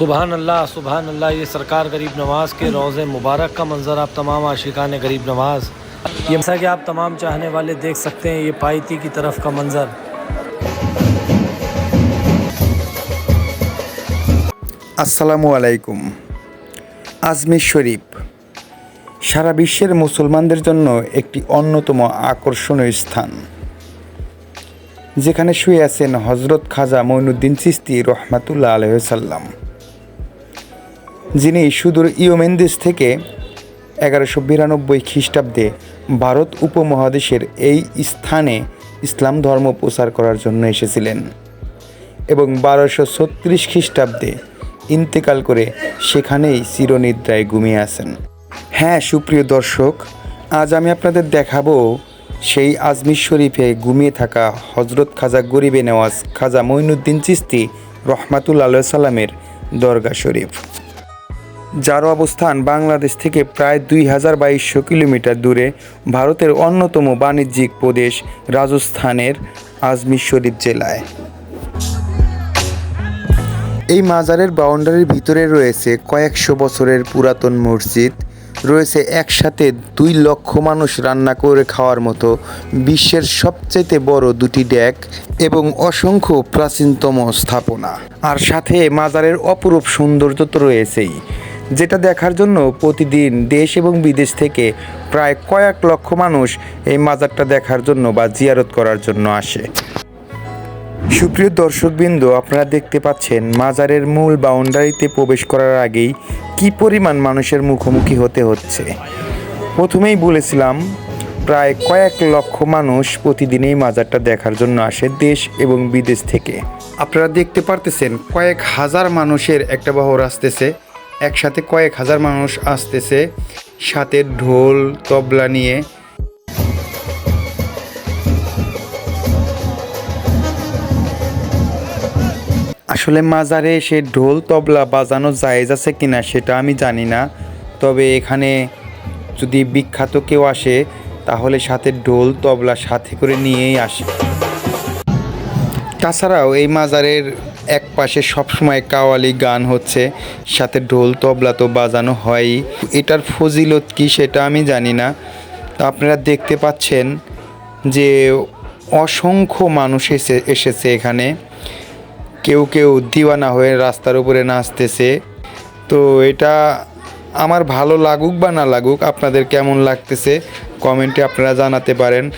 सुबहान अल्लाह सुबहान अल्लाह ये सरकार गरीब नवाज के रोज़ मुबारक का मंज़र आप तमाम आशिकान गरीब नवाज ये जैसा कि आप तमाम चाहने वाले देख सकते हैं ये पाइती की तरफ का मंज़र আসসালামু আলাইকুম আজমির শরীফ সারা বিশ্বের মুসলমানদের জন্য একটি অন্যতম আকর্ষণীয় স্থান যেখানে শুয়ে আছেন হজরত খাজা মঈনুদ্দিন চিস্তি রহমাতুল্লাহ আলহ্লাম যিনি সুদূর ইয়োমেন থেকে এগারোশো বিরানব্বই খ্রিস্টাব্দে ভারত উপমহাদেশের এই স্থানে ইসলাম ধর্ম প্রচার করার জন্য এসেছিলেন এবং বারোশো ছত্রিশ খ্রিস্টাব্দে ইন্তেকাল করে সেখানেই চিরনিদ্রায় ঘুমিয়ে আছেন। হ্যাঁ সুপ্রিয় দর্শক, আজ আমি আপনাদের দেখাবো সেই আজমির শরীফে ঘুমিয়ে থাকা হজরত খাজা গরিবে নেওয়াজ খাজা মঈনুদ্দিন চিস্তি রহমাতুল আল্লাহ সাল্লামের দরগা শরীফ। যার অবস্থান বাংলাদেশ থেকে প্রায় দুই হাজার বাইশশো কিলোমিটার দূরে, ভারতের অন্যতম বাণিজ্যিক প্রদেশ রাজস্থানের আজমির শরীফ জেলায়। এই মাজারের বাউন্ডারির ভিতরে রয়েছে কয়েকশো বছরের পুরাতন মসজিদ, রয়েছে একসাথে দুই লক্ষ মানুষ রান্না করে খাওয়ার মতো বিশ্বের সবচাইতে বড় দুটি ড্যাক এবং অসংখ্য প্রাচীনতম স্থাপনা। আর সাথে মাজারের অপরূপ সৌন্দর্য তো রয়েছেই। যেটা দেখার জন্য প্রতিদিন দেশ এবং বিদেশ থেকে প্রায় কয়েক লক্ষ মানুষ এই মাজারটা দেখার জন্য বা জিয়ারত করার জন্য আসে। সুপ্রিয় দর্শকবৃন্দ, আপনারা দেখতে পাচ্ছেন মাজারের মূল বাউন্ডারিতে প্রবেশ করার আগেই কি পরিমাণ মানুষের মুখোমুখি হতে হচ্ছে। প্রথমেই বলেছিলাম, প্রায় কয়েক লক্ষ মানুষ প্রতিদিনই মাজারটা দেখার জন্য আসে দেশ এবং বিদেশ থেকে। আপনারা দেখতে পারতেছেন কয়েক হাজার মানুষের একটা বহর আসতেছে। একসাথে কয়েক হাজার মানুষ আসতেছে, সাথে ঢোল, তবলা নিয়ে। আসলে মাজারে সে ঢোল, তবলা বাজানো জায়েজ আছে কিনা সেটা আমি জানি না। তবে এখানে যদি বিখ্যাত কেউ আসে, তাহলে সাথে ঢোল, তবলা সাথে করে নিয়েই আসে। তাছাড়াও এই মাজারের এক পাশে সবসময় কাওয়ালি গান হচ্ছে, সাথে ঢোল, তবলা তো বাজানো হয়ই। এটার ফজিলত কি সেটা আমি জানি না। তো আপনারা দেখতে পাচ্ছেন যে অসংখ্য মানুষ এসে, এসেছে এখানে। কেউ কেউ দিওয়ানা হয়ে রাস্তার উপরে নাচতেছে। তো এটা আমার ভালো লাগুক বা না লাগুক, আপনাদের কেমন লাগতেছে কমেন্টে আপনারা জানাতে পারেন।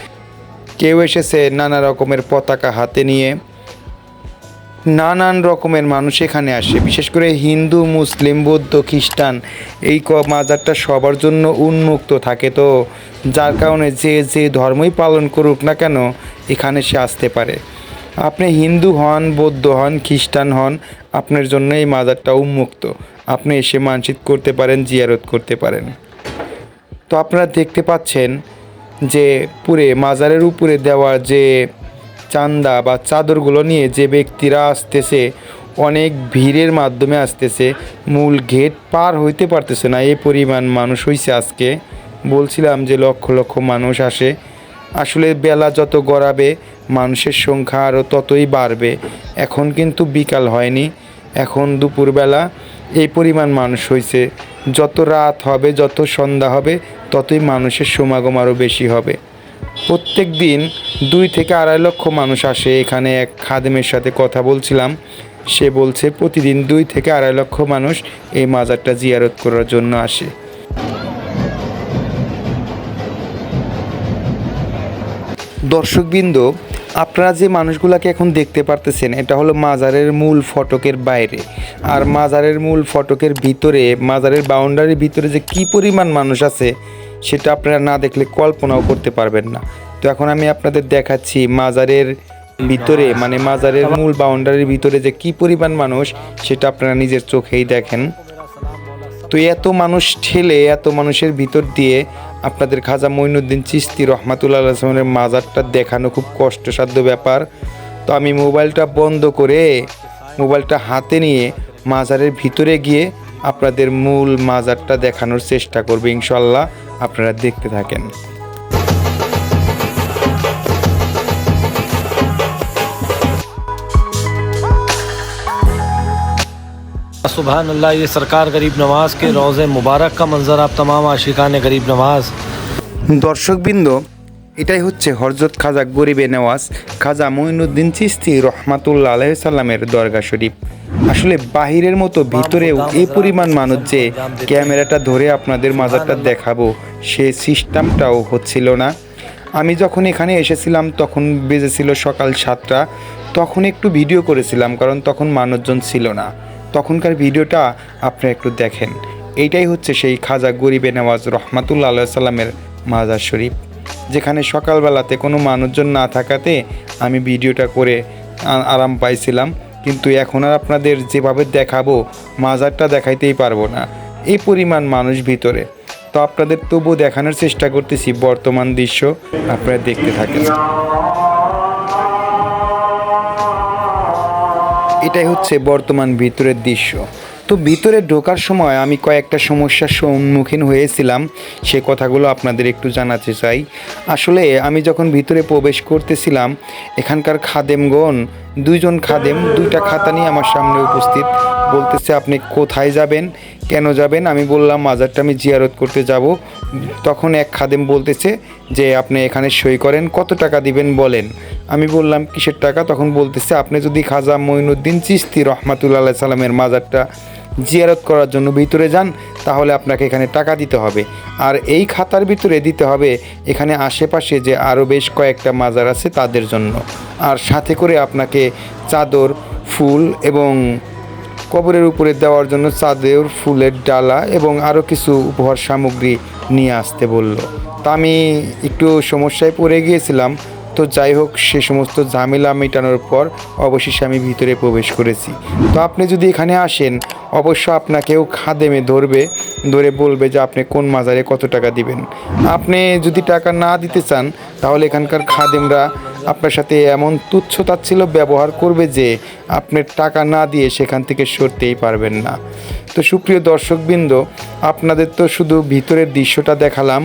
কেউ এসেছে নানা রকমের পতাকা হাতে নিয়ে। নানান রকমের মানুষ এখানে আসে। বিশেষ করে হিন্দু, মুসলিম, বৌদ্ধ, খ্রিস্টান, এই মাজারটা সবার জন্য উন্মুক্ত থাকে। তো যার কারণে যে যে ধর্মই পালন করুক না কেন, এখানে সে আসতে পারে। আপনি হিন্দু হন, বৌদ্ধ হন, খ্রিস্টান হন, আপনার জন্য এই মাজারটা উন্মুক্ত। আপনি এসে মানসিক করতে পারেন, জিয়ারত করতে পারেন। তো আপনারা দেখতে পাচ্ছেন যে পুরে, মাজারের উপরে দেওয়া যে চান্দা বা চাদরগুলো নিয়ে যে ব্যক্তিরা আসতেছে, অনেক ভিড়ের মাধ্যমে আসতেছে, মূল গেট পার হইতে পারতেছে না, এই পরিমাণ মানুষ হইছে আজকে। বলছিলাম যে লক্ষ লক্ষ মানুষ আসে। আসলে বেলা যত গড়াবে, মানুষের সংখ্যা আরও ততই বাড়বে। এখন কিন্তু বিকাল হয়নি, এখন দুপুরবেলা। এই পরিমাণ মানুষ হয়েছে যত রাত হবে, যত সন্ধ্যা হবে, ততই মানুষের সমাগম আরও বেশি হবে। প্রত্যেক দিন দুই থেকে আড়াই লক্ষ মানুষ আসে। এখানে এক খাদেমের সাথে কথা বলছিলাম। সে বলছে, প্রতিদিন দুই থেকে আড়াই লক্ষ মানুষ এই মাজারটা জিয়ারত করার জন্য আসে। দর্শকবৃন্দ, আপনারা যে মানুষগুলোকে এখন দেখতে পারতেছেন, এটা হলো মাজারের মূল ফটকের বাইরে। আর মাজারের মূল ফটকের ভিতরে, মাজারের বাউন্ডারির ভিতরে যে কি পরিমাণ মানুষ আছে সেটা আপনারা না দেখলে কল্পনাও করতে পারবেন না। তো এখন আমি আপনাদের দেখাচ্ছি মাজারের ভিতরে মানে মাজারের মূল বাউন্ডারির ভিতরে যে কি পরিমাণ মানুষ, সেটা আপনারা নিজের চোখেই দেখেন। তো এত মানুষ ঠেলে, এত মানুষের ভিতর দিয়ে আপনাদের খাজা মঈনুদ্দিন চিস্তি রহমাতুল্লাহ আসলামের মাজারটা দেখানো খুব কষ্টসাধ্য ব্যাপার। তো আমি মোবাইলটা বন্ধ করে, মোবাইলটা হাতে নিয়ে মাজারের ভিতরে গিয়ে আপনাদের মূল মাজারটা দেখানোর চেষ্টা করবো ইনশাল্লাহ আপনারা দেখতে থাকেন सुबहान अल्लाह ये सरकार गरीब नवाज के रोज़ मुबारक का मंज़र आप तमाम आशिकान गरीब नवाज দর্শকবৃন্দ এটাই হচ্ছে হরজত খাজা গরিবে নেওয়াজ খাজা মঈনুদ্দিন চিস্তি রহমাতুল্লা আলাইসাল্লামের দরগা শরীফ আসলে বাহিরের মতো ভিতরেও এই পরিমাণ মানুষ যে ক্যামেরাটা ধরে আপনাদের মাজারটা দেখাবো সে সিস্টেমটাও হচ্ছিল না। আমি যখন এখানে এসেছিলাম তখন বেজেছিল সকাল সাতটা তখন একটু ভিডিও করেছিলাম কারণ তখন মানুষজন ছিল না। তখনকার ভিডিওটা আপনারা একটু দেখেন। এইটাই হচ্ছে সেই খাজা গরিবে নেওয়াজ রহমাতুল্লা আল্লাহ সাল্লামের মাজার শরীফ যেখানে সকালবেলাতে কোনো মানুষজন না থাকাতে আমি ভিডিওটা করে আরাম পাইছিলাম। কিন্তু এখন আর আপনাদের যেভাবে দেখাবো, মাজারটা দেখাইতেই পারব না। এই পরিমাণ মানুষ ভিতরে। তো আপনাদের তবু দেখানোর চেষ্টা করতেছি বর্তমান দৃশ্য। আপনারা দেখতে থাকেন। এটাই হচ্ছে বর্তমান ভিতরের দৃশ্য। তো ভিতরে ঢোকার সময় আমি কয়েকটা সমস্যার সম্মুখীন হয়েছিলাম, সে কথাগুলো আপনাদের একটু জানাতে চাই। আসলে আমি যখন ভিতরে প্রবেশ করতেছিলাম, এখানকার খাদেমগণ, দুইজন খাদেম, দুইটা খাতা নিয়ে আমার সামনে উপস্থিত। বলতেছে, আপনি কোথায় যাবেন? কেন যাবেন? আমি বললাম, মাজারটা আমি জিয়ারত করতে যাব। তখন এক খাদেম বলতেছে যে, আপনি এখানে সই করেন, কত টাকা দিবেন বলেন? আমি বললাম, কিসের টাকা? তখন বলতেছে, আপনি যদি খাজা মঈনুদ্দিন চিস্তি রহমাতুল্লাহ সাল্লামের মাজারটা জিয়ারত করার জন্য ভিতরে যান, তাহলে আপনাকে এখানে টাকা দিতে হবে। আর এই খাতার ভিতরে দিতে হবে, এখানে আশেপাশে যে আরও বেশ কয়েকটা মাজার আছে তাদের জন্য। আর সাথে করে আপনাকে চাদর, ফুল এবং কবরের উপরে দেওয়ার জন্য চাঁদের ফুলের ডালা এবং আরও কিছু উপহার সামগ্রী নিয়ে আসতে বলল। তা আমি একটু সমস্যায় পড়ে গিয়েছিলাম, তো যাই হোক, সে সমস্ত ঝামেলা মেটানোর পর অবশেষে আমি ভিতরে প্রবেশ করেছি। তো আপনি যদি এখানে আসেন, অবশ্য আপনাকেও খাদেমে ধরবে, ধরে বলবে যে আপনি কোন মাজারে কত টাকা দিবেন। আপনি যদি টাকা না দিতে চান, তাহলে এখানকার খাদেমরা আচ্ছা। আপনার সাথে এমন তুচ্ছ তাচ্ছিল্য ব্যবহার করবে যে আপনি টাকা না দিয়ে সেখান থেকে সরতেই পারবেন না। তো সুপ্রিয় দর্শকবৃন্দ আপনাদের তো শুধু ভিতরের দৃশ্যটা দেখালাম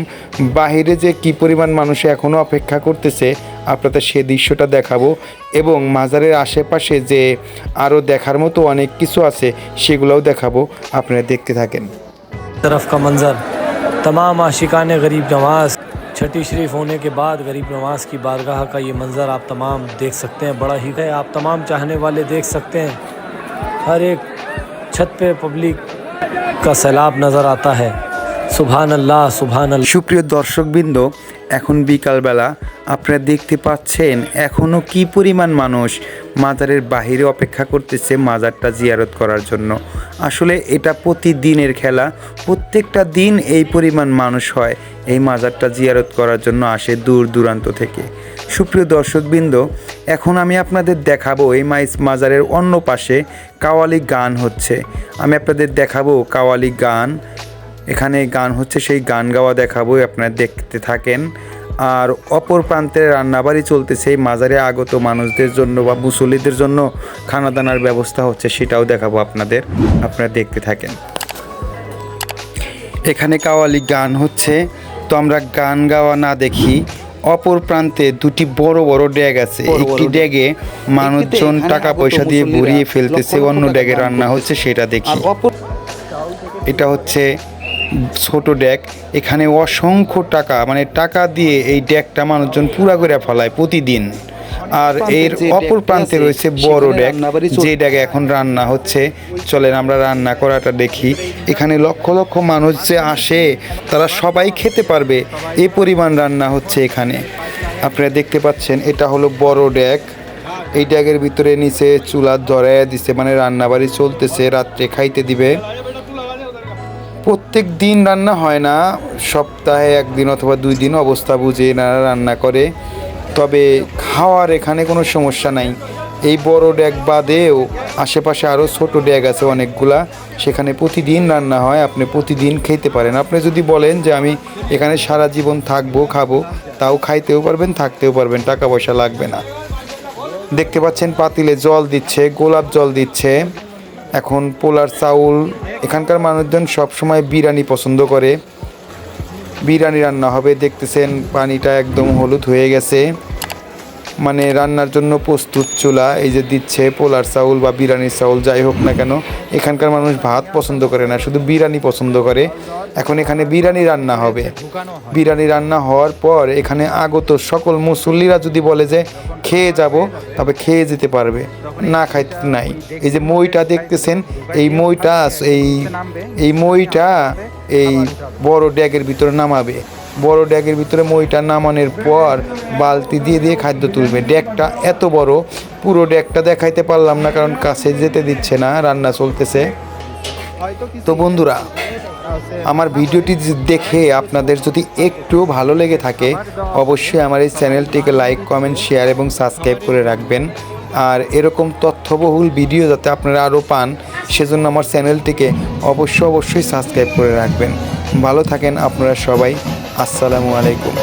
বাহিরে যে কি পরিমাণ মানুষ এখনও অপেক্ষা করতেছে আপনাদের সে দৃশ্যটা দেখাবো এবং মাজারের আশেপাশে যে আরও দেখার মতো অনেক কিছু আছে সেগুলোও দেখাবো আপনারা দেখতে থাকেন। তরফ কা মঞ্জর তমাম আশিকান গরিব নওয়াজ छठी शरीफ होने के बाद गरीब नवाज की बारगाह का ये मंज़र आप तमाम देख सकते हैं बड़ा ही है आप तमाम चाहने वाले देख सकते हैं हर एक छत पे पब्लिक का सैलाब नज़र आता है सुबहान अल्लाह सुबहान अल्लाह সুপ্রিয় দর্শকবৃন্দ এখন বিকালবেলা আপনারা দেখতে পাচ্ছেন এখনও কি পরিমাণ মানুষ মাজারের বাহিরে অপেক্ষা করতেছে মাজারটা জিয়ারত করার জন্য আসলে এটা প্রতিদিনের খেলা প্রত্যেকটা দিন এই পরিমাণ মানুষ হয় এই মাজারটা জিয়ারত করার জন্য আসে দূর দূরান্ত থেকে। সুপ্রিয় দর্শকবৃন্দ, এখন আমি আপনাদের দেখাবো এই মাইস মাজারের অন্য পাশে কাওয়ালি গান হচ্ছে। আমি আপনাদের দেখাবো কাওয়ালি গান। এখানে গান হচ্ছে, সেই গান গাওয়া দেখাবো, আপনারা দেখতে থাকেন। আর অপর প্রান্তে রান্নাবাড়ি চলতেছে, এই মাজারে আগত মানুষদের জন্য বা মুসল্লিদের জন্য খানা দানার ব্যবস্থা হচ্ছে, সেটাও দেখাবো আপনাদের। আপনারা দেখতে থাকেন। এখানে কাওয়ালি গান হচ্ছে তো আমরা গান গাওয়া না দেখি অপর প্রান্তে দুটি বড় বড় ড্যাগ আছে। একটি ড্যাগে মানুষজন টাকা পয়সা দিয়ে ভরিয়ে ফেলতেছে অন্য ড্যাগে রান্না হচ্ছে সেটা দেখি। এটা হচ্ছে ছোট ড্যাক এখানে অসংখ্য টাকা মানে টাকা দিয়ে এই ড্যাকটা মানুষজন পুরা করে ফেলায় প্রতিদিন। আর এর অপর প্রান্তে রয়েছে বড় ড্যাক যে ড্যাগে এখন রান্না হচ্ছে চলেন আমরা রান্না করাটা দেখি। এখানে লক্ষ লক্ষ মানুষ যে আসে তারা সবাই খেতে পারবে এ পরিমাণ রান্না হচ্ছে এখানে। আপনারা দেখতে পাচ্ছেন এটা হলো বড় ড্যাক এই ড্যাগের ভিতরে নিচে চুলা ধরাইয়া দিছে মানে রান্নাবাড়ি চলতেছে রাত্রে খাইতে দিবে। প্রত্যেক দিন রান্না হয় না সপ্তাহে একদিন অথবা দুই দিন অবস্থা বুঝে এনারা রান্না করে। তবে খাওয়ার এখানে কোনো সমস্যা নাই। এই বড় ড্যাগ বাদেও আশেপাশে আরও ছোট ড্যাগ আছে অনেকগুলা। সেখানে প্রতিদিন রান্না হয়, আপনি প্রতিদিন খেতে পারেন। আপনি যদি বলেন যে আমি এখানে সারা জীবন থাকব, খাব, তাও খাইতেও পারবেন, থাকতেও পারবেন, টাকা পয়সা লাগবে না। দেখতে পাচ্ছেন পাতিলে জল দিচ্ছে, গোলাপ জল দিচ্ছে। এখন পোলার চাউল, এখানকার মানুষজন সবসময় বিরিয়ানি পছন্দ করে। বিরিয়ানি রান্না হবে, দেখতেছেন পানিটা একদম হলুদ হয়ে গেছে। মানে রান্নার জন্য প্রস্তুত চুলা, এই যে দিচ্ছে পোলার চাউল বা বিরিয়ানির চাউল, যাই হোক না কেন, এখানকার মানুষ ভাত পছন্দ করে না, শুধু বিরিয়ানি পছন্দ করে। এখন এখানে বিরিয়ানি রান্না হবে। বিরিয়ানি রান্না হওয়ার পর এখানে আগত সকল মুসল্লিরা যদি বলে যে, খেয়ে যাব তবে খেয়ে যেতে পারবে, না খাইতে নাই। এই যে মইটা দেখতেছেন, এই মইটা, এই এই মইটা এই বড় ড্যাগের ভিতরে নামাবে। বড় ড্যাগের ভিতরে মইটা নামানোর পর বালতি দিয়ে দিয়ে খাদ্য তুলবে। ড্যাগটা এত বড়, পুরো ড্যাগটা দেখাইতে পারলাম না, কারণ কাছে যেতে দিচ্ছে না, রান্না চলতেছে। তো বন্ধুরা, আমার ভিডিওটি দেখে আপনাদের যদি একটু ভালো লেগে থাকে, অবশ্যই আমার এই চ্যানেলটিকে লাইক, কমেন্ট, শেয়ার এবং সাবস্ক্রাইব করে রাখবেন। আর এরকম তথ্যবহুল ভিডিও যাতে আপনারা আরও পান, সেজন্য আমার চ্যানেলটিকে অবশ্যই অবশ্যই সাবস্ক্রাইব করে রাখবেন। ভালো থাকেন আপনারা সবাই। আসসালামু আলাইকুম।